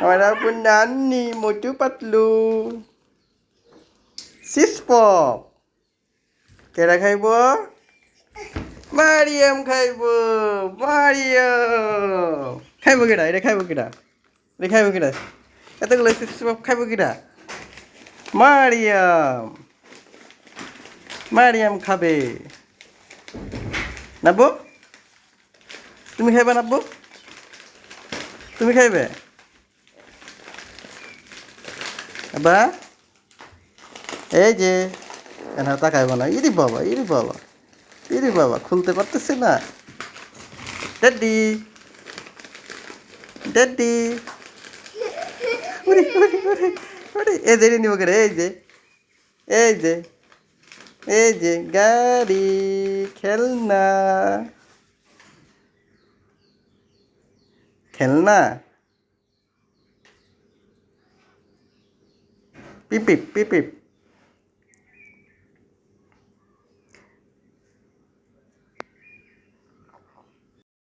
আমার আপুর নান্নি মোটু পাতলু সিস পপ কেডা খাইব মারিয়াম খাইব মারিয়াম খাইব কেডা এটা খাইব কেডা এটা খাইব কেডা এতগুলো সিস পপ খাইব কেডা মারিয়াম মারিয়াম খাবে নাব্বু তুমি খাইবে নাব্বু তুমি খাইবে বা এই যে এনা তাকাইব না ইরি বাবা ইরি বাবা ইরি বাবা, খুলতে পারতেছে না। Daddy daddy. এই যে নিব করে, এই যে এই যে এই যে, গাড়ি, খেলনা। খেলনা? beep beep beep beep.